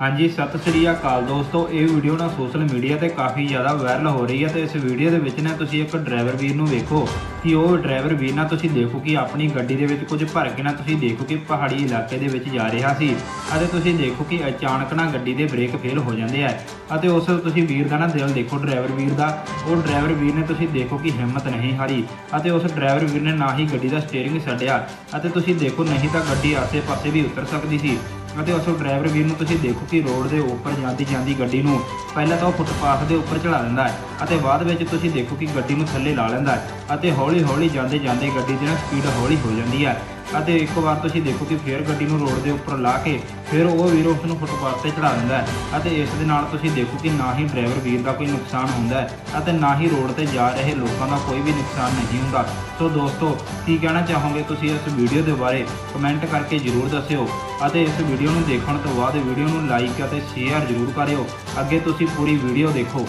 ਹਾਂਜੀ, ਸਤਿ ਸ੍ਰੀ ਅਕਾਲ ਦੋਸਤੋ। ਇਹ ਵੀਡੀਓ ਨਾ ਸੋਸ਼ਲ ਮੀਡੀਆ ਤੇ ਕਾਫੀ ਜ਼ਿਆਦਾ ਵਾਇਰਲ ਹੋ ਰਹੀ ਹੈ ਤੇ ਇਸ ਵੀਡੀਓ ਦੇ ਵਿੱਚ ਨਾ ਤੁਸੀਂ ਇੱਕ ਡਰਾਈਵਰ ਵੀਰ ਨੂੰ ਵੇਖੋ ਕਿ ਉਹ ਡਰਾਈਵਰ ਵੀਰ ਨਾ ਤੁਸੀਂ ਦੇਖੋ ਕਿ ਆਪਣੀ ਗੱਡੀ ਦੇ ਵਿੱਚ ਕੁਝ ਭਰ ਕੇ ਨਾ ਤੁਸੀਂ ਦੇਖੋ ਕਿ ਪਹਾੜੀ ਇਲਾਕੇ ਦੇ ਵਿੱਚ ਜਾ ਰਿਹਾ ਸੀ ਅਤੇ ਤੁਸੀਂ ਦੇਖੋ ਕਿ ਅਚਾਨਕ ਨਾ ਗੱਡੀ ਦੇ ਬ੍ਰੇਕ ਫੇਲ ਹੋ ਜਾਂਦੇ ਆ ਅਤੇ ਉਸ ਤੁਸੀਂ ਵੀਰ ਦਾ ਨਾ ਦਿਲ ਦੇਖੋ, ਡਰਾਈਵਰ ਵੀਰ ਦਾ। ਉਹ ਡਰਾਈਵਰ ਵੀਰ ਨੇ ਤੁਸੀਂ ਦੇਖੋ ਕਿ ਹਿੰਮਤ ਨਹੀਂ ਹਾਰੀ ਅਤੇ ਉਸ ਡਰਾਈਵਰ ਵੀਰ ਨੇ ਨਾ ਹੀ ਗੱਡੀ ਦਾ ਸਟੀਅਰਿੰਗ ਛੱਡਿਆ ਅਤੇ ਤੁਸੀਂ ਦੇਖੋ ਨਹੀਂ ਤਾਂ ਗੱਡੀ ਆਸੇ-ਪਾਸੇ ਵੀ ਉਤਰ ਸਕਦੀ ਸੀ। ਅਤੇ ਉਸ ਡਰਾਈਵਰ ਵੀਰ ਨੂੰ ਤੁਸੀਂ ਦੇਖੋ ਕਿ ਰੋਡ ਦੇ ਉੱਪਰ ਜਾਂਦੀ ਜਾਂਦੀ ਗੱਡੀ ਨੂੰ ਪਹਿਲਾਂ ਤਾਂ ਉਹ ਫੁੱਟਪਾਥ ਦੇ ਉੱਪਰ ਚੜਾ ਦਿੰਦਾ ਹੈ ਅਤੇ ਬਾਅਦ ਵਿੱਚ ਤੁਸੀਂ ਦੇਖੋ ਕਿ ਗੱਡੀ ਨੂੰ ਥੱਲੇ ਲਾ ਲੈਂਦਾ ਹੈ ਅਤੇ ਹੌਲੀ ਹੌਲੀ ਜਾਂਦੇ ਜਾਂਦੇ ਗੱਡੀ ਦੀ ਸਪੀਡ ਹੌਲੀ ਹੋ ਜਾਂਦੀ ਹੈ। ਅਤੇ ਇੱਕ ਵਾਰ ਤੁਸੀਂ ਦੇਖੋ ਕਿ ਫੇਰ ਗੱਡੀ ਨੂੰ ਰੋਡ ਦੇ ਉੱਪਰ ਲਾ ਕੇ ਫਿਰ ਉਹ ਵੀਰ ਉਸ ਨੂੰ ਫੁੱਟਪਾਥ ਤੇ ਚੜਾ ਦਿੰਦਾ ਹੈ। ਅਤੇ ਇਸ ਦੇ ਨਾਲ ਤੁਸੀਂ ਦੇਖੋ ਕਿ ਨਾ ਹੀ ਡਰਾਈਵਰ ਵੀਰ ਦਾ ਕੋਈ ਨੁਕਸਾਨ ਹੁੰਦਾ ਹੈ ਅਤੇ ਨਾ ਹੀ ਰੋਡ ਤੇ ਜਾ ਰਹੇ ਲੋਕਾਂ ਦਾ ਕੋਈ ਵੀ ਨੁਕਸਾਨ ਨਹੀਂ ਹੁੰਦਾ। ਸੋ ਦੋਸਤੋ, ਕੀ ਕਹਿਣਾ ਚਾਹੋਗੇ ਤੁਸੀਂ ਇਸ ਵੀਡੀਓ ਦੇ ਬਾਰੇ? ਕਮੈਂਟ ਕਰਕੇ ਜਰੂਰ ਦੱਸਿਓ। ਅਤੇ ਇਸ ਵੀਡੀਓ ਨੂੰ ਦੇਖਣ ਤੋਂ ਬਾਅਦ ਵੀਡੀਓ ਨੂੰ ਲਾਈਕ ਅਤੇ ਸ਼ੇਅਰ ਜਰੂਰ ਕਰਿਓ। ਅੱਗੇ ਤੁਸੀਂ ਪੂਰੀ ਵੀਡੀਓ ਦੇਖੋ।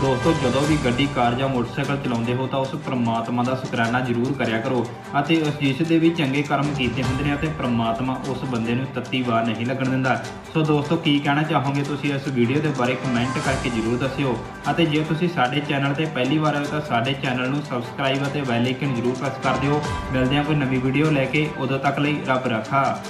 ਦੋਸਤੋ, ਜਦੋਂ ਵੀ ਗੱਡੀ, ਕਾਰ ਜਾਂ ਮੋਟਰਸਾਈਕਲ ਚਲਾਉਂਦੇ ਹੋ, ਤਾਂ ਉਸ ਪ੍ਰਮਾਤਮਾ ਦਾ ਸ਼ੁਕਰਾਨਾ ਜ਼ਰੂਰ ਕਰਿਆ ਕਰੋ ਅਤੇ ਉਸ ਜਿਸ ਦੇ ਵੀ ਚੰਗੇ ਕਰਮ ਕੀਤੇ ਹੁੰਦੇ ਨੇ ਅਤੇ ਪ੍ਰਮਾਤਮਾ ਉਸ ਬੰਦੇ ਨੂੰ ਤੱਤੀ ਵਾਰ ਨਹੀਂ ਲੱਗਣ ਦਿੰਦਾ। ਸੋ ਦੋਸਤੋ, ਕੀ ਕਹਿਣਾ ਚਾਹੋਗੇ ਤੁਸੀਂ ਇਸ ਵੀਡੀਓ ਦੇ ਬਾਰੇ? ਕਮੈਂਟ ਕਰਕੇ ਜ਼ਰੂਰ ਦੱਸਿਓ। ਅਤੇ ਜੇ ਤੁਸੀਂ ਸਾਡੇ ਚੈਨਲ ਤੇ ਪਹਿਲੀ ਵਾਰ ਆਏ ਤਾਂ ਸਾਡੇ ਚੈਨਲ ਨੂੰ ਸਬਸਕ੍ਰਾਈਬ ਅਤੇ ਬੈਲ ਆਈਕਨ ਜ਼ਰੂਰ ਪ੍ਰੈਸ ਕਰ ਦਿਓ। ਮਿਲਦੇ ਹਾਂ ਕੋਈ ਨਵੀਂ ਵੀਡੀਓ ਲੈ ਕੇ। ਉਦੋਂ ਤੱਕ ਲਈ ਰੱਬ ਰੱਖਾ।